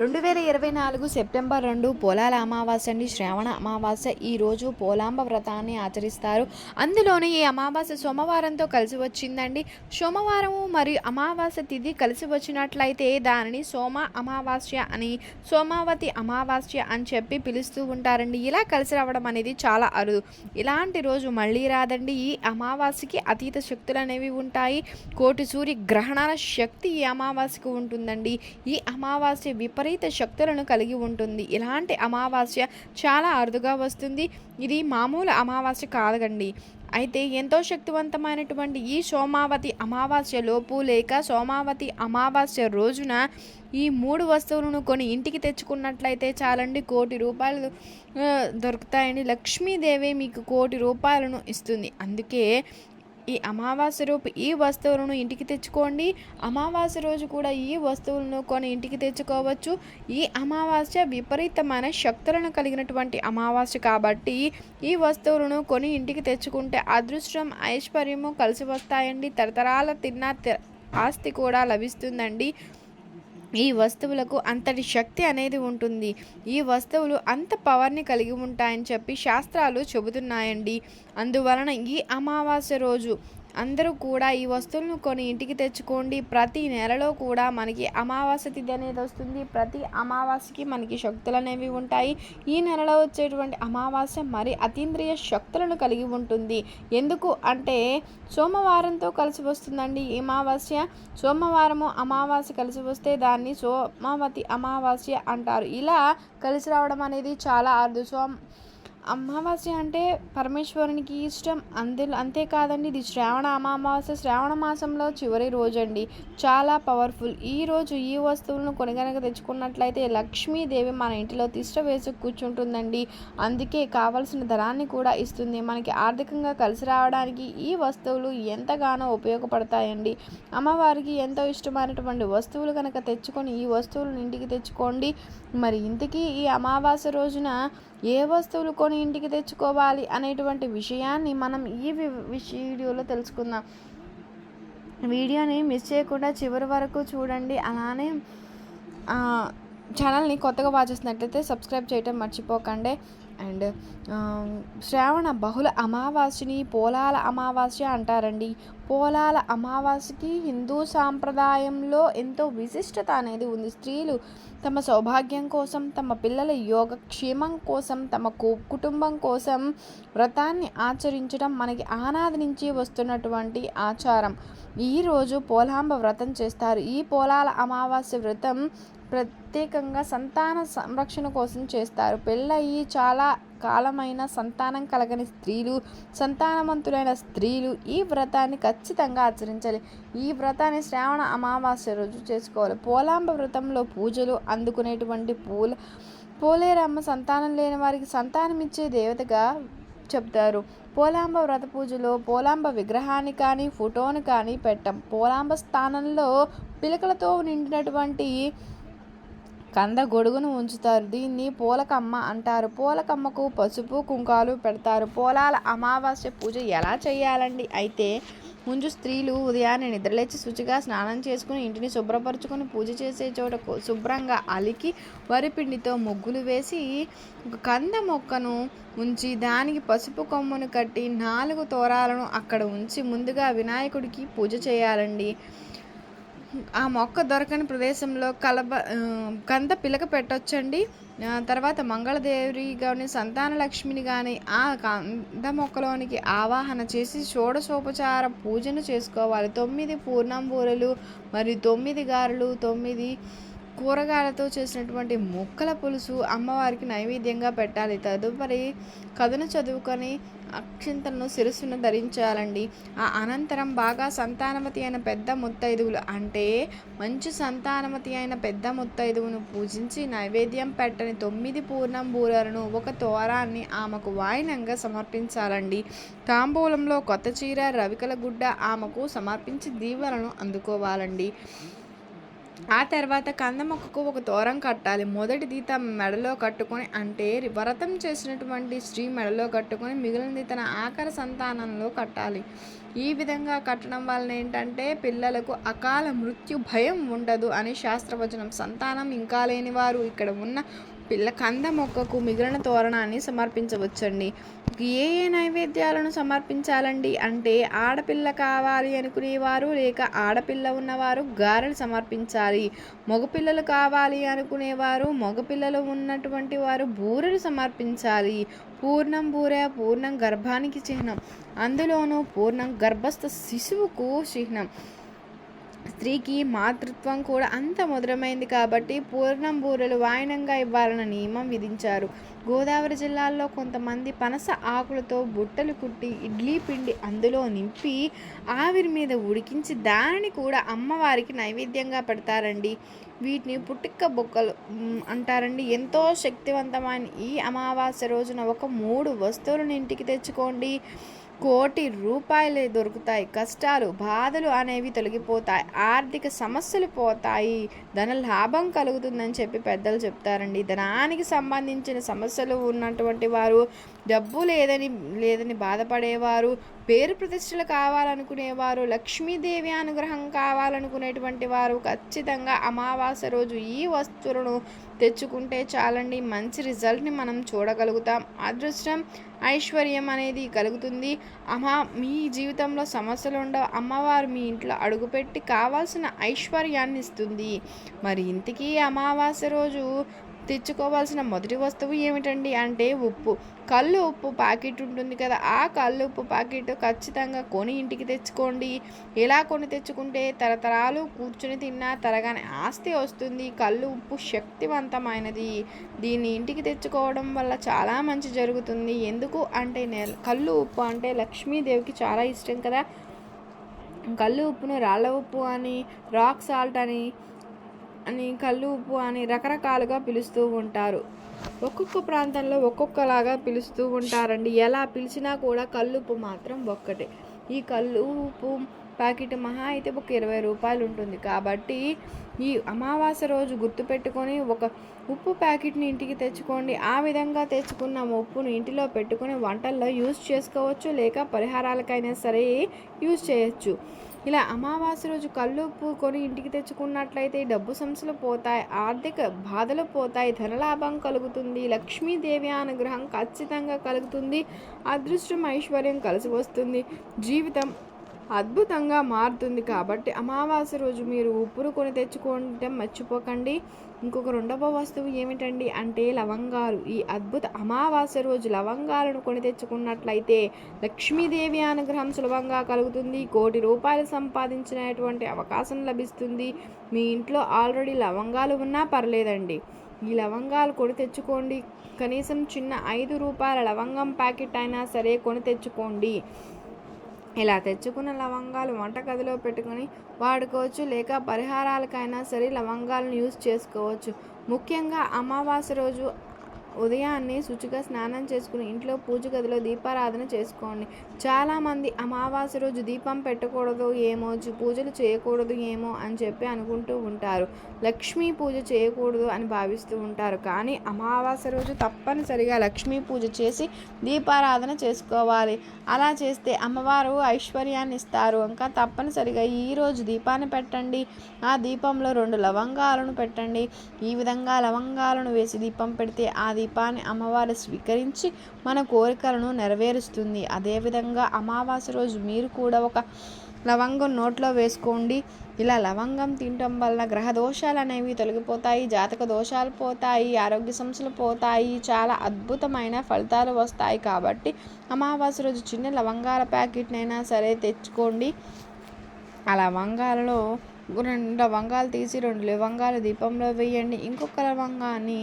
రెండు వేల ఇరవై నాలుగు సెప్టెంబర్ రెండు పోలాల అమావాస్య అండి. శ్రావణ అమావాస్య ఈరోజు పోలాంబ వ్రతాన్ని ఆచరిస్తారు. అందులోనే ఈ అమావాస్య సోమవారంతో కలిసి వచ్చిందండి. సోమవారము మరియు అమావాస్య తిథి కలిసి వచ్చినట్లయితే దానిని సోమ అమావాస్య అని సోమావతి అమావాస్య అని చెప్పి పిలుస్తూ ఉంటారండి. ఇలా కలిసి రావడం అనేది చాలా అరుదు. ఇలాంటి రోజు మళ్ళీ రాదండి. ఈ అమావాస్యకి అతీత శక్తులు అనేవి ఉంటాయి. కోటి సూర్య గ్రహణాల శక్తి ఈ అమావాస్యకు ఉంటుందండి. ఈ అమావాస్య విపరీత శక్తులను కలిగి ఉంటుంది. ఇలాంటి అమావాస్య చాలా అరుదుగా వస్తుంది. ఇది మామూలు అమావాస్య కాదండి. అయితే ఎంతో శక్తివంతమైనటువంటి ఈ సోమావతి అమావాస్య లోపు లేక సోమావతి అమావాస్య రోజున ఈ మూడు వస్తువులను కొని ఇంటికి తెచ్చుకున్నట్లయితే చాలండి కోటి రూపాయలు దొరుకుతాయని దొరుకుతాయండి. లక్ష్మీదేవి మీకు కోటి రూపాయలను ఇస్తుంది. అందుకే ఈ అమావాస్య రూపు ఈ వస్తువులను ఇంటికి తెచ్చుకోండి. అమావాస్య రోజు కూడా ఈ వస్తువులను కొని ఇంటికి తెచ్చుకోవచ్చు. ఈ అమావాస్య విపరీతమైన శక్తులను కలిగినటువంటి అమావాస్య కాబట్టి ఈ వస్తువులను కొని ఇంటికి తెచ్చుకుంటే అదృష్టం ఐశ్వర్యము కలిసి వస్తాయండి. తరతరాల తిన్న ఆస్తి కూడా లభిస్తుందండి. ఈ వస్తువులకు అంతటి శక్తి అనేది ఉంటుంది. ఈ వస్తువులు అంత పవర్ని కలిగి ఉంటాయని చెప్పి శాస్త్రాలు చెబుతున్నాయండి. అందువలన ఈ అమావాస్య రోజు అందరూ కూడా ఈ వస్తువులను కొని ఇంటికి తెచ్చుకోండి. ప్రతి నెలలో కూడా మనకి అమావాస్య తిథి అనేది వస్తుంది. ప్రతి అమావాస్యకి మనకి శక్తులు అనేవి ఉంటాయి. ఈ నెలలో వచ్చేటువంటి అమావాస్య మరి అతీంద్రియ శక్తులను కలిగి ఉంటుంది. ఎందుకు అంటే సోమవారంతో కలిసి వస్తుందండి అమావాస్య. సోమవారము అమావాస్య కలిసి వస్తే దాన్ని సోమావతి అమావాస్య అంటారు. ఇలా కలిసి రావడం అనేది చాలా అరుదు. సోమ అమావాస్య అంటే పరమేశ్వరునికి ఇష్టం. అందులో అంతేకాదండి ఇది శ్రావణ అమావాస్య. శ్రావణ మాసంలో చివరి రోజు అండి చాలా పవర్ఫుల్. ఈ రోజు ఈ వస్తువులను కొనగనక తెచ్చుకున్నట్లయితే లక్ష్మీదేవి మన ఇంటిలో తిష్ట వేసి కూర్చుంటుందండి. అందుకే కావలసిన ధనాన్ని కూడా ఇస్తుంది. మనకి ఆర్థికంగా కలిసి రావడానికి ఈ వస్తువులు ఎంతగానో ఉపయోగపడతాయండి. అమ్మవారికి ఎంతో ఇష్టమైనటువంటి వస్తువులు కనుక తెచ్చుకొని ఈ వస్తువులను ఇంటికి తెచ్చుకోండి. మరి ఇంటికి ఈ అమావాస్య రోజున ఏ వస్తువులు కొని ఇంటికి తెచ్చుకోవాలి అనేటువంటి విషయాన్ని మనం ఈ వి- వీడియోలో తెలుసుకుందాం. వీడియోని మిస్ చేయకుండా చివరి వరకు చూడండి. అలానే ఛానల్ని కొత్తగా వాచేసినట్లయితే సబ్స్క్రైబ్ చేయటం మర్చిపోకండి. అండ్ శ్రావణ బహుళ అమావాస్యని పోలాల అమావాస్య అంటారండి. పోలాల అమావాస్యకి హిందూ సాంప్రదాయంలో ఎంతో విశిష్టత అనేది ఉంది. స్త్రీలు తమ సౌభాగ్యం కోసం తమ పిల్లల యోగక్షేమం కోసం తమ కు- కుటుంబం కోసం వ్రతాన్ని ఆచరించడం మనకి ఆనాది నుంచి వస్తున్నటువంటి ఆచారం. ఈరోజు పోలాంబ వ్రతం చేస్తారు. ఈ పోలాల అమావాస్య వ్రతం ప్రత్యేకంగా సంతాన సంరక్షణ కోసం చేస్తారు. పెళ్ళయి చాలా కాలమైన సంతానం కలగని స్త్రీలు సంతానవంతులైన స్త్రీలు ఈ వ్రతాన్ని ఖచ్చితంగా ఆచరించాలి. ఈ వ్రతాన్ని శ్రావణ అమావాస్య రోజు చేసుకోవాలి. పోలాంబ వ్రతంలో పూజలు అందుకునేటువంటి పూల పోలేరమ్మ సంతానం లేని వారికి సంతానం ఇచ్చే దేవతగా చెప్తారు. పోలాంబ వ్రత పూజలో పోలాంబ విగ్రహాన్ని కానీ ఫోటోని కానీ పెట్టం. పోలాంబ స్థానంలో పిలకలతో నిండినటువంటి కంద గొడుగును ఉంచుతారు. దీన్ని పూలకమ్మ అంటారు. పూలకమ్మకు పసుపు కుంకాలు పెడతారు. పూలాల అమావాస్య పూజ ఎలా చేయాలండి? అయితే ముందు స్త్రీలు ఉదయాన్నే నిద్రలేచి శుచిగా స్నానం చేసుకుని ఇంటిని శుభ్రపరచుకొని పూజ చేసే చోట శుభ్రంగా అలికి వరిపిండితో ముగ్గులు వేసి కంద మొక్కను ఉంచి దానికి పసుపు కొమ్మును కట్టి నాలుగు తోరాలను అక్కడ ఉంచి ముందుగా వినాయకుడికి పూజ చేయాలండి. ఆ మొక్క దొరకని ప్రదేశంలో కలబ కంద పిలక పెట్టొచ్చండి. తర్వాత మంగళదేవి కానీ సంతాన లక్ష్మిని కానీ ఆ కంద మొక్కలోనికి ఆవాహన చేసి షోడశోపచార పూజను చేసుకోవాలి. తొమ్మిది పూర్ణంబూరలు మరియు తొమ్మిది గారెలు తొమ్మిది కూరగాయలతో చేసినటువంటి మొక్కల పులుసు అమ్మవారికి నైవేద్యంగా పెట్టాలి. తదుపరి కథను చదువుకొని అక్షింతలను శిరస్సును ధరించాలండి. ఆ అనంతరం బాగా సంతానవతి అయిన పెద్ద ముత్తైదువులు అంటే మంచి సంతానవతి అయిన పెద్ద ముత్తైదువును పూజించి నైవేద్యం పెట్టని తొమ్మిది పూర్ణం బూరలను ఒక తోరాన్ని ఆమెకు వాయినంగా సమర్పించాలండి. తాంబూలంలో కొత్త చీర రవికల గుడ్డ ఆమెకు సమర్పించి దీవెలను అందుకోవాలండి. ఆ తర్వాత కంద మొక్కకు ఒక తోరం కట్టాలి. మొదటిది తమ మెడలో కట్టుకొని అంటే వ్రతం చేసినటువంటి స్త్రీ మెడలో కట్టుకొని మిగిలినది తన ఆఖరి సంతానంలో కట్టాలి. ఈ విధంగా కట్టడం వలన ఏంటంటే పిల్లలకు అకాల మృత్యు భయం ఉండదు అని శాస్త్రవచనం. సంతానం ఇంకా లేని వారు ఇక్కడ ఉన్న పిల్ల కంద మొక్కకు మిగిలిన తోరణాన్ని సమర్పించవచ్చండి. ఏ ఏ నైవేద్యాలను సమర్పించాలండి? అంటే ఆడపిల్ల కావాలి అనుకునేవారు లేక ఆడపిల్ల ఉన్నవారు గారెలు సమర్పించాలి. మగపిల్లలు కావాలి అనుకునేవారు మగపిల్లలు ఉన్నటువంటి వారు బూరెలు సమర్పించాలి. పూర్ణం బూరె పూర్ణం గర్భానికి చిహ్నం. అందులోనూ పూర్ణం గర్భస్థ శిశువుకు చిహ్నం. స్త్రీకి మాతృత్వం కూడా అంత మధురమైంది కాబట్టి పూర్ణం బూరెలు వాయినంగా ఇవ్వాలన్న నియమం విధించారు. గోదావరి జిల్లాలో కొంతమంది పనస ఆకులతో బుట్టలు కుట్టి ఇడ్లీ పిండి అందులో నింపి ఆవిరి మీద ఉడికించి దానిని కూడా అమ్మవారికి నైవేద్యంగా పెడతారండి. వీటిని పుట్టిక్క బొక్కలు అంటారండి. ఎంతో శక్తివంతమైన ఈ అమావాస్య రోజున ఒక మూడు వస్తువులను ఇంటికి తెచ్చుకోండి. కోటి రూపాయలే దొరుకుతాయి. కష్టాలు బాధలు అనేవి తొలగిపోతాయి. ఆర్థిక సమస్యలు పోతాయి. ధన లాభం కలుగుతుందని చెప్పి పెద్దలు చెప్తారండి. ధనానికి సంబంధించిన సమస్యలు ఉన్నటువంటి వారు డబ్బు లేదని లేదని బాధపడేవారు పేరు ప్రతిష్టలు కావాలనుకునేవారు లక్ష్మీదేవి అనుగ్రహం కావాలనుకునేటువంటి వారు ఖచ్చితంగా అమావాస్య రోజు ఈ వస్తువులను తెచ్చుకుంటే చాలండి. మంచి రిజల్ట్ని మనం చూడగలుగుతాం. అదృష్టం ఐశ్వర్యం అనేది కలుగుతుంది. అమ్మా మీ జీవితంలో సమస్యలు ఉండవు. అమ్మవారు మీ ఇంట్లో అడుగుపెట్టి కావాల్సిన ఐశ్వర్యాన్ని ఇస్తుంది. మరి ఇంతకీ అమావాస్య రోజు తెచ్చుకోవాల్సిన మొదటి వస్తువు ఏమిటండి? అంటే ఉప్పు. కళ్ళు ఉప్పు ప్యాకెట్ ఉంటుంది కదా ఆ కళ్ళు ఉప్పు ప్యాకెట్ ఖచ్చితంగా కొని ఇంటికి తెచ్చుకోండి. ఎలా కొని తెచ్చుకుంటే తరతరాలు కూర్చుని తిన్నా తరగానే ఆస్తి వస్తుంది. కళ్ళు ఉప్పు శక్తివంతమైనది. దీన్ని ఇంటికి తెచ్చుకోవడం వల్ల చాలా మంచి జరుగుతుంది. ఎందుకు అంటే నెల కళ్ళు ఉప్పు అంటే లక్ష్మీదేవికి చాలా ఇష్టం కదా. కళ్ళు ఉప్పును రాళ్ళ ఉప్పు అని రాక్ సాల్ట్ అని అని కళ్ళు ఉప్పు అని రకరకాలుగా పిలుస్తూ ఉంటారు. ఒక్కొక్క ప్రాంతంలో ఒక్కొక్కలాగా పిలుస్తూ ఉంటారండి. ఎలా పిలిచినా కూడా కల్లుపు మాత్రం ఒక్కటే. ఈ కల్లుపు ఉప్పు ప్యాకెట్ మహా అయితే ఒక ఇరవై రూపాయలు ఉంటుంది. కాబట్టి ఈ అమావాస్య రోజు గుర్తుపెట్టుకొని ఒక ఉప్పు ప్యాకెట్ని ఇంటికి తెచ్చుకోండి. ఆ విధంగా తెచ్చుకున్న ఉప్పును ఇంటిలో పెట్టుకొని వంటల్లో యూజ్ చేసుకోవచ్చు. లేక పరిహారాలకైనా సరే యూజ్ చేయొచ్చు. ఇలా అమావాస్య రోజు కళ్ళు ఉప్పు కొని ఇంటికి తెచ్చుకున్నట్లయితే డబ్బు సమస్యలు పోతాయి ఆర్థిక బాధలు పోతాయి ధనలాభం కలుగుతుంది లక్ష్మీదేవి అనుగ్రహం ఖచ్చితంగా కలుగుతుంది అదృష్టం ఐశ్వర్యం కలిసి వస్తుంది జీవితం అద్భుతంగా మారుతుంది. కాబట్టి అమావాస్య రోజు మీరు ఉప్పురు కొని తెచ్చుకోవడం మర్చిపోకండి. ఇంకొక రెండవ వస్తువు ఏమిటండి అంటే లవంగాలు. ఈ అద్భుత అమావాస్య రోజు లవంగాలను కొని తెచ్చుకున్నట్లయితే లక్ష్మీదేవి అనుగ్రహం సులభంగా కలుగుతుంది. కోటి రూపాయలు సంపాదించినటువంటి అవకాశం లభిస్తుంది. మీ ఇంట్లో ఆల్రెడీ లవంగాలు ఉన్నా పర్లేదండి. ఈ లవంగాలు కొని తెచ్చుకోండి. కనీసం చిన్న ఐదు రూపాయల లవంగం ప్యాకెట్ అయినా సరే కొని తెచ్చుకోండి. ఇలా తెచ్చుకున్న లవంగాలు వంటగదిలో పెట్టుకొని వాడుకోవచ్చు లేక పరిహారాలకైనా సరే లవంగాలను యూజ్ చేసుకోవచ్చు. ముఖ్యంగా అమావాస్య రోజు ఉదయాన్నే శుచిగా స్నానం చేసుకుని ఇంట్లో పూజ గదిలో దీపారాధన చేసుకోండి. చాలామంది అమావాస్య రోజు దీపం పెట్టకూడదు ఏమో పూజలు చేయకూడదు ఏమో అని చెప్పి అనుకుంటూ ఉంటారు. లక్ష్మీ పూజ చేయకూడదు అని భావిస్తూ ఉంటారు. కానీ అమావాస్య రోజు తప్పనిసరిగా లక్ష్మీ పూజ చేసి దీపారాధన చేసుకోవాలి. అలా చేస్తే అమ్మవారు ఐశ్వర్యాన్ని ఇస్తారు. ఇంకా తప్పనిసరిగా ఈరోజు దీపాన్ని పెట్టండి. ఆ దీపంలో రెండు లవంగాలను పెట్టండి. ఈ విధంగా లవంగాలను వేసి దీపం పెడితే ఆ దీపాన్ని అమ్మవారు స్వీకరించి మన కోరికలను నెరవేరుస్తుంది. అదేవిధంగా అమావాస్య రోజు మీరు కూడా ఒక లవంగం నోట్లో వేసుకోండి. ఇలా లవంగం తినటం వల్ల గ్రహ దోషాలు అనేవి తొలగిపోతాయి జాతక దోషాలు పోతాయి ఆరోగ్య సమస్యలు పోతాయి చాలా అద్భుతమైన ఫలితాలు వస్తాయి. కాబట్టి అమావాస్య రోజు చిన్న లవంగాల ప్యాకెట్నైనా సరే తెచ్చుకోండి. ఆ లవంగాలలో రెండు లవంగాలు తీసి రెండు లవంగాలు దీపంలో వేయండి. ఇంకొక లవంగాన్ని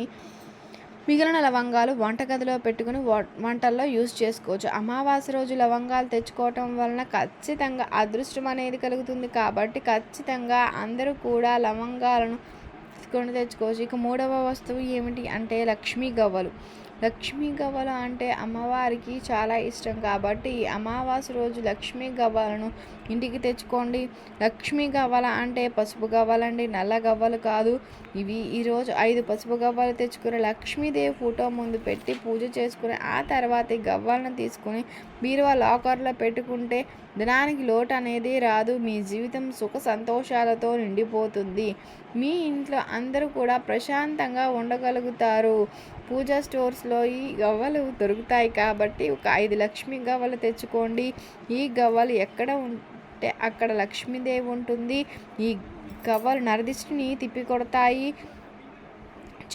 మిగిలిన లవంగాలు వంటగదిలో పెట్టుకుని వ- వంటల్లో యూజ్ చేసుకోవచ్చు. అమావాస్య రోజు లవంగాలు తెచ్చుకోవటం వలన ఖచ్చితంగా అదృష్టం అనేది కలుగుతుంది కాబట్టి ఖచ్చితంగా అందరూ కూడా లవంగాలను కొని తెచ్చుకోవచ్చు. ఇక మూడవ వస్తువు ఏమిటి అంటే లక్ష్మీ గవ్వలు. లక్ష్మీ గవ్వలు అంటే అమ్మవారికి చాలా ఇష్టం కాబట్టి ఈ అమావాస్య రోజు లక్ష్మీ గవ్వలను ఇంటికి తెచ్చుకోండి. లక్ష్మీ గవ్వల అంటే పసుపు గవ్వలండి నల్ల గవ్వలు కాదు. ఇవి ఈరోజు ఐదు పసుపు గవ్వలు తెచ్చుకుని లక్ష్మీదేవి ఫోటో ముందు పెట్టి పూజ చేసుకుని ఆ తర్వాత ఈ గవ్వలను తీసుకుని బీరువా లాకర్లో పెట్టుకుంటే ధనానికి లోటు అనేది రాదు. మీ జీవితం సుఖ సంతోషాలతో నిండిపోతుంది. మీ ఇంట్లో అందరూ కూడా ప్రశాంతంగా ఉండగలుగుతారు. పూజా స్టోర్స్లో ఈ గవ్వలు దొరుకుతాయి కాబట్టి ఒక ఐదు లక్ష్మి గవ్వలు తెచ్చుకోండి. ఈ గవ్వలు ఎక్కడ ఉంటే అక్కడ లక్ష్మీదేవి ఉంటుంది. ఈ గవ్వలు నరదిష్టిని తిప్పికొడతాయి.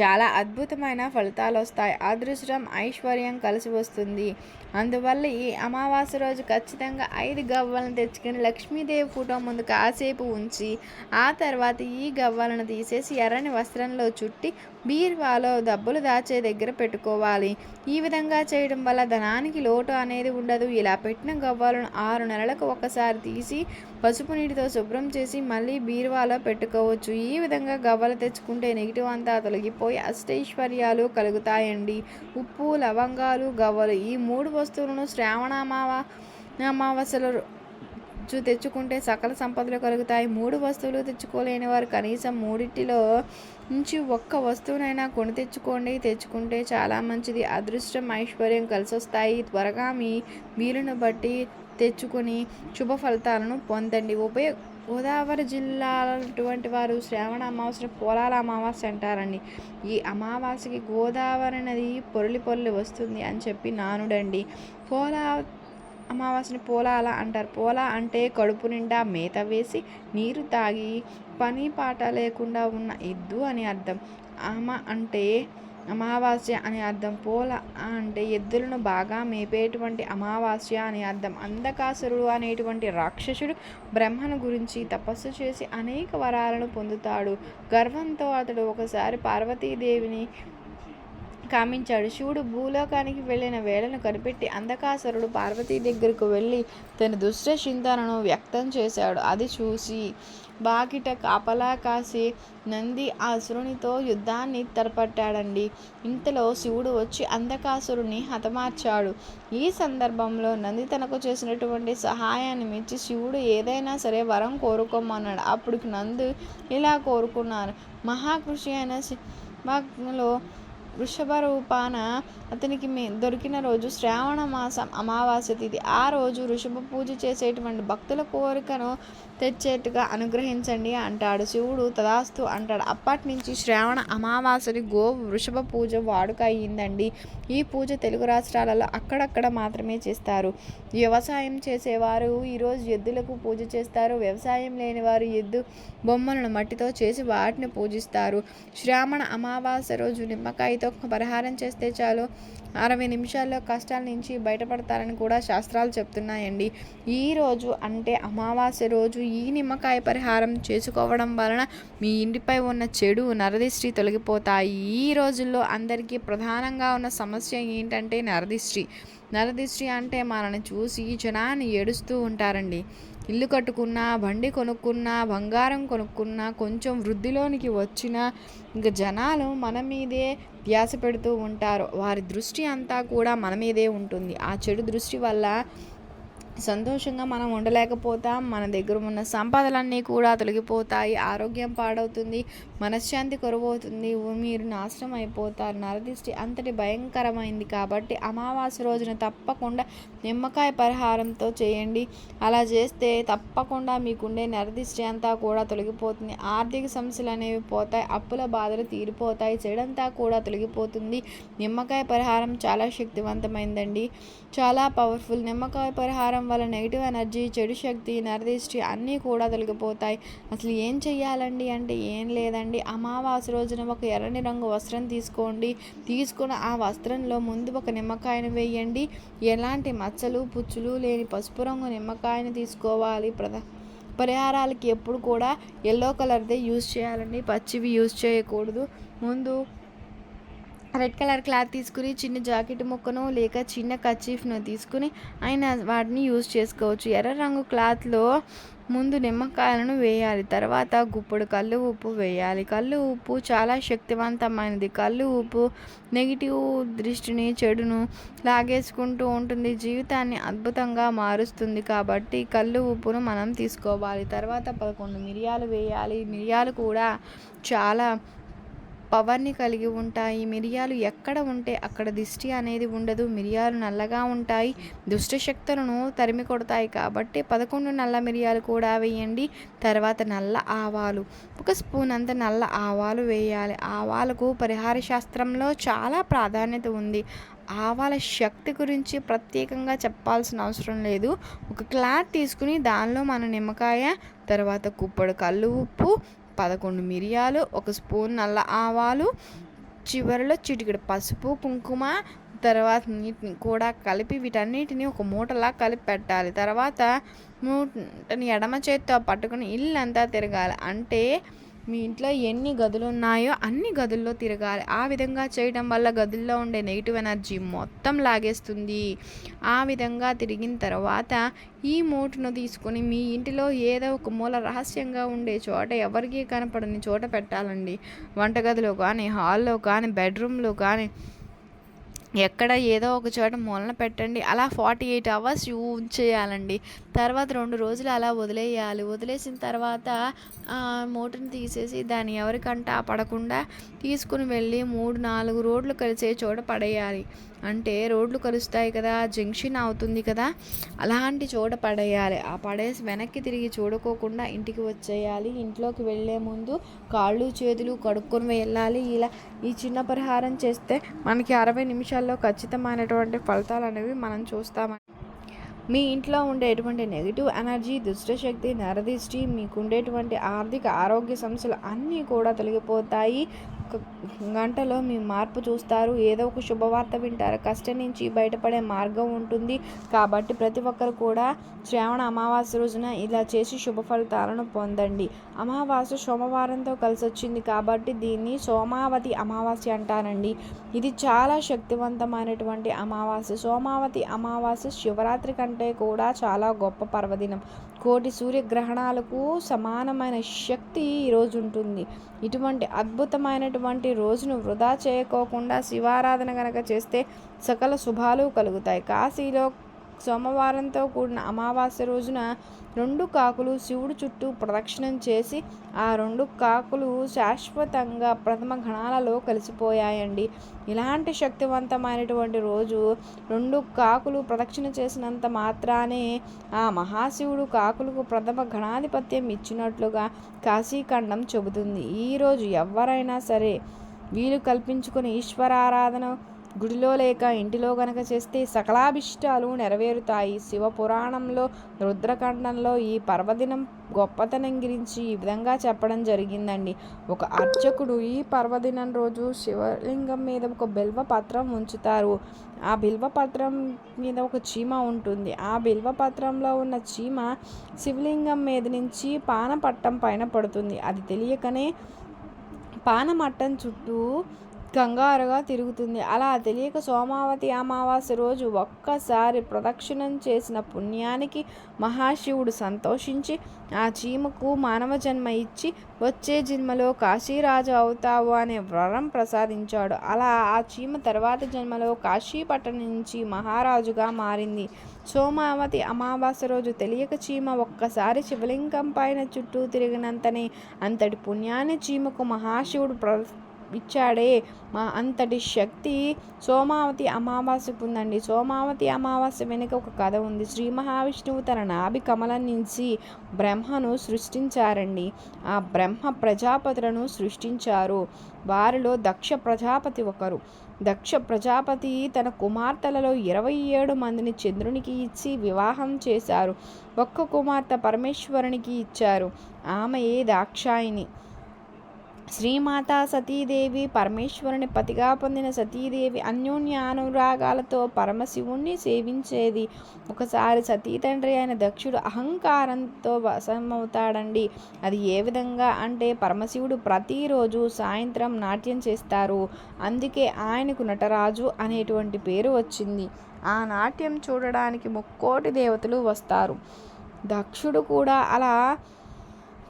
చాలా అద్భుతమైన ఫలితాలు వస్తాయి. అదృష్టం ఐశ్వర్యం కలిసి వస్తుంది. అందువల్ల ఈ అమావాస్య రోజు ఖచ్చితంగా ఐదు గవ్వలను తెచ్చుకొని లక్ష్మీదేవి ఫోటో ముందు కాసేపు ఉంచి ఆ తర్వాత ఈ గవ్వలను తీసేసి ఎర్రని వస్త్రంలో చుట్టి బీరువాలో డబ్బులు దాచే దగ్గర పెట్టుకోవాలి. ఈ విధంగా చేయడం వల్ల ధనానికి లోటు అనేది ఉండదు. ఇలా పెట్టిన గవ్వలను ఆరు నెలలకు ఒకసారి తీసి పసుపు నీటితో శుభ్రం చేసి మళ్ళీ బీరువాలో పెట్టుకోవచ్చు. ఈ విధంగా గవ్వలు తెచ్చుకుంటే నెగిటివ్ అంతా తొలగిపోయి అష్టైశ్వర్యాలు కలుగుతాయండి. ఉప్పు లవంగాలు గవ్వలు ఈ మూడు వస్తువులను శ్రావణ అమావా అమావాస్యలో తెచ్చుకుంటే సకల సంపదలు కలుగుతాయి. మూడు వస్తువులు తెచ్చుకోలేని వారు కనీసం మూడింటిలో నుంచి ఒక్క వస్తువునైనా కొని తెచ్చుకోండి. తెచ్చుకుంటే చాలా మంచిది. అదృష్టం ఐశ్వర్యం కలిసి వస్తాయి త్వరగా మీ వీలును బట్టి తెచ్చుకొని శుభ ఫలితాలను పొందండి. ఉభయ గోదావరి జిల్లాటువంటి వారు శ్రావణ అమావాస్య పొలాల అమావాస్య అంటారండి. ఈ అమావాస్యకి గోదావరి నది పొరలి పొరలి వస్తుంది అని చెప్పి నానుడండి. పోలా అమావాస్యని పోలాల అంటారు. పోలా అంటే కడుపు నిండా మేత వేసి నీరు తాగి పని పాట లేకుండా ఉన్న ఎద్దు అని అర్థం. ఆమ అంటే అమావాస్య అని అర్థం. పోల అంటే ఎద్దులను బాగా మేపేటువంటి అమావాస్య అని అర్థం. అంధకాసురుడు అనేటువంటి రాక్షసుడు బ్రహ్మను గురించి తపస్సు చేసి అనేక వరాలను పొందుతాడు. గర్వంతో అతడు ఒకసారి పార్వతీదేవిని కామించాడు. శివుడు భూలోకానికి వెళ్ళిన వేళను కనిపెట్టి అంధకాసురుడు పార్వతీ దగ్గరకు వెళ్ళి తన దుష్ట చింతనను వ్యక్తం చేశాడు. అది చూసి బాకిట కాపలా కాసి నంది అసురునితో యుద్ధాన్ని తలపట్టాడండి ఇంతలో శివుడు వచ్చి అంధకాసురుని హతమార్చాడు. ఈ సందర్భంలో నంది తనకు చేసినటువంటి సహాయాన్ని మెచ్చి శివుడు ఏదైనా సరే వరం కోరుకోమన్నాడు. అప్పుడు నందు ఇలా కోరుకున్నారు. మహాకృషి అయిన శివలో వృషభ రూపాన అతనికి మే దొరికిన రోజు శ్రావణ మాసం అమావాస్య తిథి ఆ రోజు వృషభ పూజ చేసేటువంటి భక్తుల కోరికను తెచ్చేట్టుగా అనుగ్రహించండి అంటాడు శివుడు. తదాస్తు అంటాడు అప్పటి నుంచి శ్రావణ అమావాస్యని గో వృషభ పూజ వాడుక అయ్యిందండి. ఈ పూజ తెలుగు రాష్ట్రాలలో అక్కడక్కడ మాత్రమే చేస్తారు. వ్యవసాయం చేసేవారు ఈరోజు ఎద్దులకు పూజ చేస్తారు. వ్యవసాయం లేని వారు ఎద్దు బొమ్మలను మట్టితో చేసి వాటిని పూజిస్తారు. శ్రావణ అమావాస్య రోజు నిమ్మకాయతో పరిహారం చేస్తే చాలు. అరవై నిమిషాల్లో కష్టాల నుంచి బయటపడతారని కూడా శాస్త్రాలు చెప్తున్నాయండి. ఈ రోజు అంటే అమావాస్య రోజు ఈ నిమ్మకాయ పరిహారం చేసుకోవడం వలన మీ ఇంటిపై ఉన్న చెడు నరదిష్టి తొలగిపోతాయి. ఈ రోజుల్లో అందరికీ ప్రధానంగా ఉన్న సమస్య ఏంటంటే నరదిష్టి. నరదిష్టి అంటే మనల్ని చూసి జనాన్ని ఏడుస్తూ ఉంటారండి. ఇల్లు కట్టుకున్నా బండి కొనుక్కున్నా బంగారం కొనుక్కున్నా కొంచెం వృద్ధిలోనికి వచ్చినా ఇంకా జనాలు మన మీదే ధ్యాస పెడుతూ ఉంటారు. వారి దృష్టి అంతా కూడా మన మీదే ఉంటుంది. ఆ చెడు దృష్టి వల్ల సంతోషంగా మనం ఉండలేకపోతాం. మన దగ్గర ఉన్న సంపదలన్నీ కూడా తొలగిపోతాయి. ఆరోగ్యం పాడవుతుంది. మనశ్శాంతి కొరవవుతుంది. మీరు నాశనం అయిపోతారు. నరదిష్టి అంతటి భయంకరమైంది కాబట్టి అమావాస్య రోజున తప్పకుండా నిమ్మకాయ పరిహారంతో చేయండి. అలా చేస్తే తప్పకుండా మీకుండే నరదిష్టి అంతా కూడా తొలగిపోతుంది. ఆర్థిక సమస్యలు అనేవి పోతాయి. అప్పుల బాధలు తీరిపోతాయి. చెడంతా కూడా తొలగిపోతుంది. నిమ్మకాయ పరిహారం చాలా శక్తివంతమైందండి. చాలా పవర్ఫుల్. నిమ్మకాయ పరిహారం వల్ల నెగిటివ్ ఎనర్జీ చెడు శక్తి నరదిష్టి అన్నీ కూడా తొలగిపోతాయి. అసలు ఏం చెయ్యాలండి అంటే ఏం లేదండి. అమావాస్య రోజున ఒక ఎర్రని రంగు వస్త్రం తీసుకోండి. తీసుకున్న ఆ వస్త్రంలో ముందు ఒక నిమ్మకాయను వేయండి. ఎలాంటి మచ్చలు పుచ్చులు లేని పసుపు రంగు నిమ్మకాయను తీసుకోవాలి. ప్రధా పరిహారాలకి ఎప్పుడు కూడా ఎల్లో కలర్దే యూజ్ చేయాలండి. పచ్చివి యూజ్ చేయకూడదు. ముందు రెడ్ కలర్ క్లాత్ తీసుకుని చిన్న జాకెట్ ముక్కను లేక చిన్న కచీఫ్ను తీసుకుని ఆయన వాటిని యూజ్ చేసుకోవచ్చు. ఎర్ర రంగు క్లాత్లో ముందు నిమ్మకాయలను వేయాలి. తర్వాత గుప్పుడు కళ్ళు ఉప్పు వేయాలి. కళ్ళు ఉప్పు చాలా శక్తివంతమైనది. కళ్ళు ఉప్పు నెగిటివ్ దృష్టిని చెడును లాగేసుకుంటూ ఉంటుంది. జీవితాన్ని అద్భుతంగా మారుస్తుంది కాబట్టి కళ్ళు ఉప్పును మనం తీసుకోవాలి. తర్వాత పదకొండు మిరియాలు వేయాలి. మిరియాలు కూడా చాలా పవర్ని కలిగి ఉంటాయి. మిరియాలు ఎక్కడ ఉంటే అక్కడ దిష్టి అనేది ఉండదు. మిరియాలు నల్లగా ఉంటాయి. దుష్ట శక్తులను తరిమి కొడతాయి. కాబట్టి పదకొండు నల్ల మిరియాలు కూడా వేయండి. తర్వాత నల్ల ఆవాలు. ఒక స్పూన్ అంత నల్ల ఆవాలు వేయాలి. ఆవాలకు పరిహార శాస్త్రంలో చాలా ప్రాధాన్యత ఉంది. ఆవాల శక్తి గురించి ప్రత్యేకంగా చెప్పాల్సిన అవసరం లేదు. ఒక క్లాత్ తీసుకుని దానిలో మన నిమ్మకాయ తర్వాత కుప్పడు కళ్ళు ఉప్పు పదకొండు మిరియాలు ఒక స్పూన్ నల్ల ఆవాలు చివరిలో చిటికెడు పసుపు కుంకుమ తర్వాత నీటిని కూడా కలిపి వీటన్నిటిని ఒక మూటలా కలిపి పెట్టాలి. తర్వాత మూటని ఎడమ చేత్తో పట్టుకుని ఇల్లంతా తిరగాలి. అంటే మీ ఇంట్లో ఎన్ని గదులు ఉన్నాయో అన్ని గదుల్లో తిరగాలి. ఆ విధంగా చేయడం వల్ల గదుల్లో ఉండే నెగిటివ్ ఎనర్జీ మొత్తం లాగేస్తుంది. ఆ విధంగా తిరిగిన తర్వాత ఈ మూటను తీసుకొని మీ ఇంటిలో ఏదో ఒక మూల రహస్యంగా ఉండే చోట ఎవరికీ కనపడని చోట పెట్టాలండి. వంటగదిలో కానీ హాల్లో కానీ బెడ్రూమ్లో కానీ ఎక్కడ ఏదో ఒక చోట మూలన పెట్టండి. అలా ఫార్టీ ఎయిట్ అవర్స్ ఉంచేయాలండి. తర్వాత రెండు రోజులు అలా వదిలేయాలి. వదిలేసిన తర్వాత మూటను తీసేసి దాన్ని ఎవరికంట పడకుండా తీసుకుని వెళ్ళి మూడు నాలుగు రోడ్లు కలిసే చోట పడేయాలి. అంటే రోడ్లు కలుస్తాయి కదా జంక్షన్ అవుతుంది కదా అలాంటి చోట పడేయాలి. ఆ పడేసి వెనక్కి తిరిగి చూడుకోకుండా ఇంటికి వచ్చేయాలి. ఇంట్లోకి వెళ్ళే ముందు కాళ్ళు చేతులు కడుక్కొని వెళ్ళాలి. ఇలా ఈ చిన్న పరిహారం చేస్తే మనకి అరవై నిమిషాల్లో ఖచ్చితమైనటువంటి ఫలితాలు అనేవి మనం చూస్తామని మీ ఇంట్లో ఉండేటువంటి నెగిటివ్ ఎనర్జీ దుష్టశక్తి నరదిష్టి మీకు ఉండేటువంటి ఆర్థిక ఆరోగ్య సమస్యలు అన్నీ కూడా తొలగిపోతాయి. ఒక గంటలో మీ మార్పు చూస్తారు. ఏదో ఒక శుభవార్త వింటారు. కష్టం నుంచి బయటపడే మార్గం ఉంటుంది. కాబట్టి ప్రతి ఒక్కరు కూడా శ్రావణ అమావాస్య రోజున ఇలా చేసి శుభ ఫలితాలను పొందండి. అమావాస్య సోమవారంతో కలిసి వచ్చింది కాబట్టి దీన్ని సోమావతి అమావాస్య అంటారండి. ఇది చాలా శక్తివంతమైనటువంటి అమావాస్య. సోమావతి అమావాస్య శివరాత్రి కంటే కూడా చాలా గొప్ప పర్వదినం. కోటి సూర్యగ్రహణాలకు సమానమైన శక్తి ఈరోజు ఉంటుంది. ఇటువంటి అద్భుతమైనటువంటి రోజును వృధా చేయకోకుండా శివారాధన కనుక చేస్తే సకల శుభాలు కలుగుతాయి. కాశీలో సోమవారంతో కూడిన అమావాస్య రోజున రెండు కాకులు శివుడు చుట్టూ ప్రదక్షిణం చేసి ఆ రెండు కాకులు శాశ్వతంగా ప్రథమ గణాలలో కలిసిపోయాయండి. ఇలాంటి శక్తివంతమైనటువంటి రోజు రెండు కాకులు ప్రదక్షిణ చేసినంత మాత్రానే ఆ మహాశివుడు కాకులకు ప్రథమ గణాధిపత్యం ఇచ్చినట్లుగా కాశీఖండం చెబుతుంది. ఈరోజు ఎవరైనా సరే వీలు కల్పించుకుని ఈశ్వరారాధన గుడిలో లేక ఇంటిలో గనక చేస్తే సకలాభిష్టాలు నెరవేరుతాయి. శివ పురాణంలో రుద్రఖండంలో ఈ పర్వదినం గొప్పతనం గురించి ఈ విధంగా చెప్పడం జరిగిందండి. ఒక అర్చకుడు ఈ పర్వదినం రోజు శివలింగం మీద ఒక బిల్వ పత్రం ఉంచుతారు. ఆ బిల్వ పత్రం మీద ఒక చీమ ఉంటుంది. ఆ బిల్వ పత్రంలో ఉన్న చీమ శివలింగం మీద నుంచి పానపట్టం పైన పడుతుంది. అది తెలియకనే పానమట్టం చుట్టూ కంగారుగా తిరుగుతుంది. అలా తెలియక సోమావతి అమావాస్య రోజు ఒక్కసారి ప్రదక్షిణం చేసిన పుణ్యానికి మహాశివుడు సంతోషించి ఆ చీమకు మానవ జన్మ ఇచ్చి వచ్చే జన్మలో కాశీరాజు అవుతావు అనే వరం ప్రసాదించాడు. అలా ఆ చీమ తర్వాత జన్మలో కాశీపట్టణం నుంచి మహారాజుగా మారింది. సోమావతి అమావాస్య రోజు తెలియక చీమ ఒక్కసారి శివలింగం పైన చుట్టూ తిరిగినంతనే అంతటి పుణ్యాన్ని చీమకు మహాశివుడు ప్ర ఇచ్చాడే. మా అంతటి శక్తి సోమావతి అమావాస్యకు ఉందండి. సోమావతి అమావాస్య వెనుక ఒక కథ ఉంది. శ్రీ మహావిష్ణువు తన నాభి కమలం నుంచి బ్రహ్మను సృష్టించారండి. ఆ బ్రహ్మ ప్రజాపతులను సృష్టించారు. వారిలో దక్ష ప్రజాపతి ఒకరు. దక్ష ప్రజాపతి తన కుమార్తెలలో ఇరవై ఏడు మందిని చంద్రునికి ఇచ్చి వివాహం చేశారు. ఒక్క కుమార్తె పరమేశ్వరునికి ఇచ్చారు. ఆమె దాక్షాయిని శ్రీమాతా సతీదేవి పరమేశ్వరుని పతిగా పొందిన సతీదేవి అన్యోన్యానురాగాలతో పరమశివుణ్ణి సేవించేది. ఒకసారి సతీ తండ్రి అయిన దక్షుడు అహంకారంతో వశమవుతాడండి. అది ఏ విధంగా అంటే పరమశివుడు ప్రతిరోజు సాయంత్రం నాట్యం చేస్తారు. అందుకే ఆయనకు నటరాజు అనేటువంటి పేరు వచ్చింది. ఆ నాట్యం చూడడానికి ముక్కోటి దేవతలు వస్తారు. దక్షుడు కూడా అలా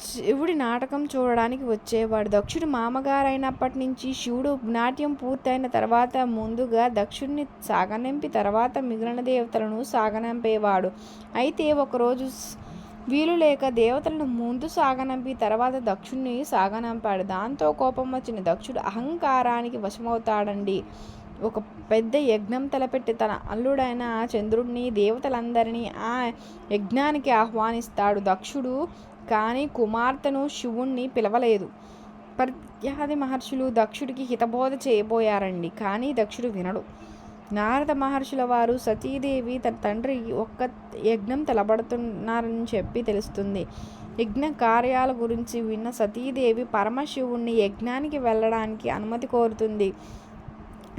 శివుడి నాటకం చూడడానికి వచ్చేవాడు. దక్షుడు మామగారు అయినప్పటి నుంచి శివుడు నాట్యం పూర్తయిన తర్వాత ముందుగా దక్షుడిని సాగనంపి తర్వాత మిగిలిన దేవతలను సాగనంపేవాడు. అయితే ఒకరోజు వీలు లేక దేవతలను ముందు సాగనంపి తర్వాత దక్షుణ్ణి సాగనంపాడు. దాంతో కోపం వచ్చిన దక్షుడు అహంకారానికి వశమవుతాడండి. ఒక పెద్ద యజ్ఞం తలపెట్టి తన అల్లుడైన చంద్రుడిని దేవతలందరినీ ఆ యజ్ఞానికి ఆహ్వానిస్తాడు. దక్షుడు కానీ కుమార్తెను శివుణ్ణి పిలవలేదు. ప్రత్యాది మహర్షులు దక్షుడికి హితబోధ చేయబోయారండి కానీ దక్షుడు వినడు. నారద మహర్షుల వారు సతీదేవి తన తండ్రి ఒక్క యజ్ఞం తలబడుతున్నారని చెప్పి తెలుస్తుంది. యజ్ఞ కార్యాల గురించి విన్న సతీదేవి పరమశివుణ్ణి యజ్ఞానికి వెళ్ళడానికి అనుమతి కోరుతుంది.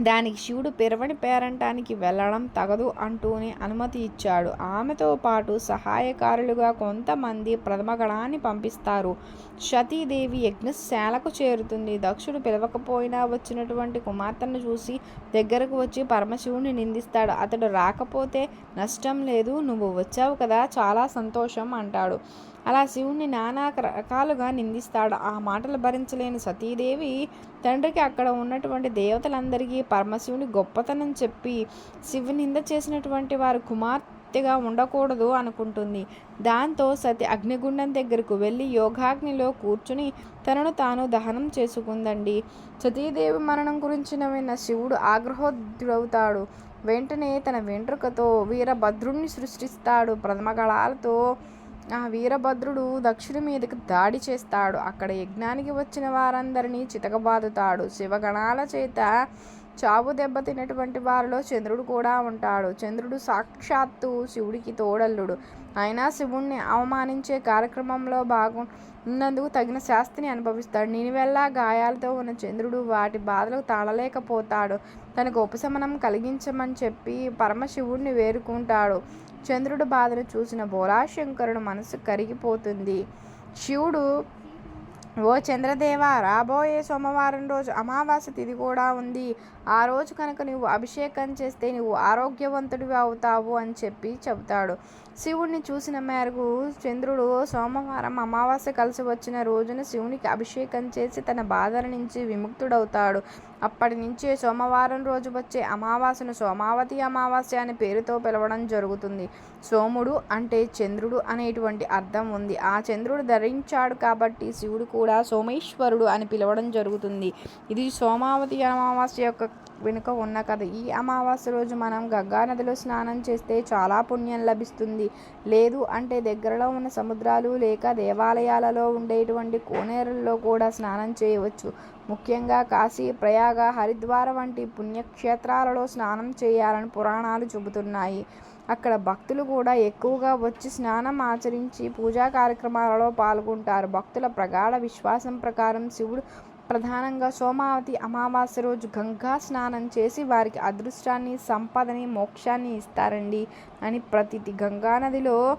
దానికి శివుడు పిరవని పేరంటానికి వెళ్ళడం తగదు అంటూనే అనుమతి ఇచ్చాడు. ఆమెతో పాటు సహాయకారులుగా కొంతమంది ప్రథమగణాన్ని పంపిస్తారు. సతీదేవి యజ్ఞశాలకు చేరుతుంది. దక్షుడు పిలవకపోయినా వచ్చినటువంటి కుమార్తెను చూసి దగ్గరకు వచ్చి పరమశివుని నిందిస్తాడు. అతడు రాకపోతే నష్టం లేదు నువ్వు వచ్చావు కదా చాలా సంతోషం అంటాడు. అలా శివుణ్ణి నానా రకాలుగా నిందిస్తాడు. ఆ మాటలు భరించలేని సతీదేవి తండ్రికి అక్కడ ఉన్నటువంటి దేవతలందరికీ పరమశివుని గొప్పతనం చెప్పి శివుని నింద చేసినటువంటి వారు కుమార్తెగా ఉండకూడదు అనుకుంటుంది. దాంతో సతి అగ్నిగుండం దగ్గరకు వెళ్ళి యోగాగ్నిలో కూర్చుని తనను తాను దహనం చేసుకుందండి. సతీదేవి మరణం గురించిన విన్న శివుడు ఆగ్రహోద్యుడవుతాడు. వెంటనే తన వెంట్రుకతో వీరభద్రుణ్ణి సృష్టిస్తాడు. ప్రథమగళాలతో ఆ వీరభద్రుడు దక్షుడి మీదకి దాడి చేస్తాడు. అక్కడ యజ్ఞానికి వచ్చిన వారందరినీ చితకబాదుతాడు. శివగణాల చేత చావు దెబ్బతిన్నటువంటి వారిలో చంద్రుడు కూడా ఉంటాడు. చంద్రుడు సాక్షాత్తు శివుడికి తోడల్లుడు. అయినా శివుణ్ణి అవమానించే కార్యక్రమంలో భాగం ఉన్నందుకు తగిన శాస్తిని అనుభవిస్తాడు. నినివెల్లా గాయాలతో ఉన్న చంద్రుడు వాటి బాధలకు తాళలేకపోతాడు. తనకు ఉపశమనం కలిగించమని చెప్పి పరమశివుణ్ణి వేరుకుంటాడు చంద్రుడు బాధను చూసిన బోలాశంకరుడు మనసు కరిగిపోతుంది. శివుడు ఓ చంద్రదేవ రాబోయే సోమవారం రోజు అమావాస్య తిథి కూడా ఉంది. ఆ రోజు కనుక నువ్వు అభిషేకం చేస్తే నువ్వు ఆరోగ్యవంతుడివి అవుతావు అని చెప్పి చెబుతాడు. శివుడిని చూసిన మేరకు చంద్రుడు సోమవారం అమావాస్య కలిసి వచ్చిన రోజున శివునికి అభిషేకం చేసి తన బాధల నుంచి విముక్తుడవుతాడు. అప్పటి నుంచి సోమవారం రోజు వచ్చే అమావాస్యను సోమావతి అమావాస్య అనే పేరుతో పిలవడం జరుగుతుంది. సోముడు అంటే చంద్రుడు అనేటువంటి అర్థం ఉంది. ఆ చంద్రుడు ధరించాడు కాబట్టి శివుడు కూడా సోమేశ్వరుడు అని పిలవడం జరుగుతుంది. ఇది సోమావతి అమావాస్య యొక్క వెనుక ఉన్న కథ. ఈ అమావాస్య రోజు మనం గంగా నదిలో స్నానం చేస్తే చాలా పుణ్యం లభిస్తుంది. లేదు అంటే దగ్గరలో ఉన్న సముద్రాలు లేక దేవాలయాలలో ఉండేటువంటి కోనేరుల్లో కూడా స్నానం చేయవచ్చు. ముఖ్యంగా కాశీ ప్రయాగ హరిద్వార వంటి పుణ్యక్షేత్రాలలో స్నానం చేయాలని పురాణాలు చెబుతున్నాయి. అక్కడ భక్తులు కూడా ఎక్కువగా వచ్చి స్నానం ఆచరించి పూజా కార్యక్రమాలలో పాల్గొంటారు. భక్తుల ప్రగాఢ విశ్వాసం ప్రకారం శివుడు ప్రధానంగా సోమావతి అమావాస్య రోజు గంగా స్నానం చేసి వారికి అదృష్టాన్ని సంపదని మోక్షాన్ని ఇస్తారండి. అని ప్రతిది గంగా నదిలో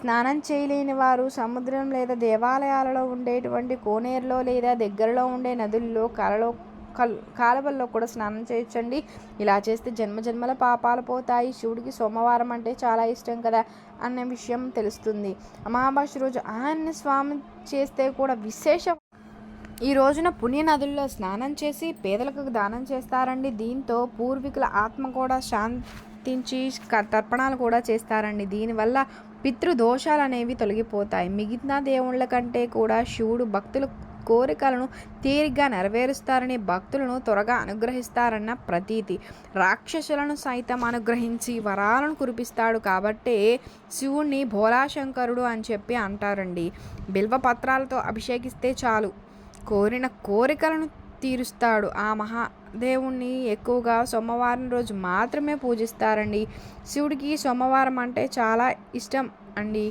స్నానం చేయలేని వారు సముద్రం లేదా దేవాలయాలలో ఉండేటువంటి కోనేరులో లేదా దగ్గరలో ఉండే నదుల్లో కలలో కల్ కాలువల్లో కూడా స్నానం చేయొచ్చండి. ఇలా చేస్తే జన్మ జన్మల పాపాలు పోతాయి. శివుడికి సోమవారం అంటే చాలా ఇష్టం కదా అన్న విషయం తెలుస్తుంది. అమావాస్య రోజు ఆయన్ని స్వామి చేస్తే కూడా విశేష ఈ రోజున పుణ్య నదుల్లో స్నానం చేసి పేదలకు దానం చేస్తారండి. దీంతో పూర్వీకుల ఆత్మ కూడా శాంతించి తర్పణాలు కూడా చేస్తారండి. దీనివల్ల పితృదోషాలు అనేవి తొలగిపోతాయి. మిగతా దేవుళ్ళ కంటే కూడా శివుడు భక్తుల కోరికలను తీరిగ్గా నెరవేరుస్తారని భక్తులను త్వరగా అనుగ్రహిస్తారన్న ప్రతీతి. రాక్షసులను సైతం అనుగ్రహించి వరాలను కురిపిస్తాడు కాబట్టే శివుణ్ణి భోలాశంకరుడు అని చెప్పి అంటారండి. బిల్వ పత్రాలతో అభిషేకిస్తే చాలు. కోరిన కోరికలను తీరుస్తాడు. ఆ మహాదేవుణ్ణి ఎక్కువగా సోమవారం రోజు మాత్రమే పూజిస్తారండి. శివుడికి సోమవారం అంటే చాలా ఇష్టం అండి.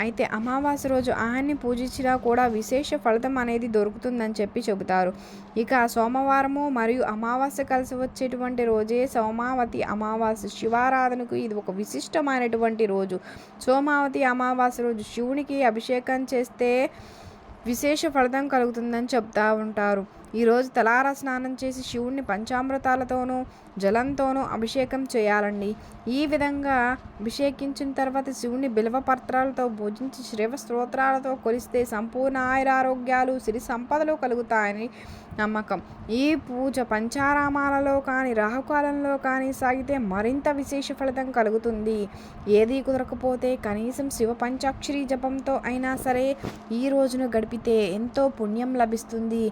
అయితే అమావాస్య రోజు ఆయన్ని పూజించినా కూడా విశేష ఫలితం అనేది దొరుకుతుందని చెప్పి చెబుతారు. ఇక సోమవారము మరియు అమావాస్య కలిసి వచ్చేటువంటి రోజే సోమావతి అమావాస్య శివారాధనకు ఇది ఒక విశిష్టమైనటువంటి రోజు. సోమావతి అమావాస్య రోజు శివునికి అభిషేకం చేస్తే విశేష ఫలితం కలుగుతుందని చెప్తా ఉంటారు. ఈరోజు తలార స్నానం చేసి శివుణ్ణి పంచామృతాలతోనూ జలంతోనూ అభిషేకం చేయాలండి. ఈ విధంగా అభిషేకించిన తర్వాత శివుని బిల్వ పత్రాలతో పూజించి శ్రీవ స్తోత్రాలతో కొలిస్తే సంపూర్ణ ఆయురారోగ్యాలు సిరి సంపదలు కలుగుతాయని నమ్మకం. ఈ పూజ పంచారామాలలో కానీ రాహుకాలంలో కానీ సాగితే మరింత విశేష ఫలితం కలుగుతుంది. ఏది కుదరకపోతే కనీసం శివ పంచాక్షరి జపంతో అయినా సరే ఈ రోజును గడిపితే ఎంతో పుణ్యం లభిస్తుంది.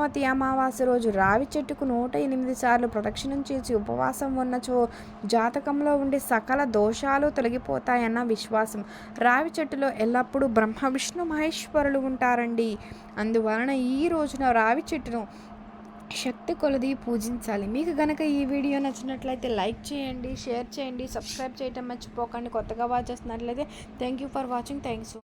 సోమావతి అమావాస్య రోజు రావి చెట్టుకు నూట ఎనిమిది సార్లు ప్రదక్షిణం చేసి ఉపవాసం ఉన్నచో జాతకంలో ఉండే సకల దోషాలు తొలగిపోతాయన్న విశ్వాసం. రావి చెట్టులో ఎల్లప్పుడూ బ్రహ్మ విష్ణు మహేశ్వరులు ఉంటారండి. అందువలన ఈ రోజున రావి చెట్టును శక్తి కొలది పూజించాలి. మీకు గనక ఈ వీడియో నచ్చినట్లయితే లైక్ చేయండి షేర్ చేయండి సబ్స్క్రైబ్ చేయటం మర్చిపోకండి. కొత్తగా వాచ్ చేస్తున్నట్లయితే thank you for watching. Thanks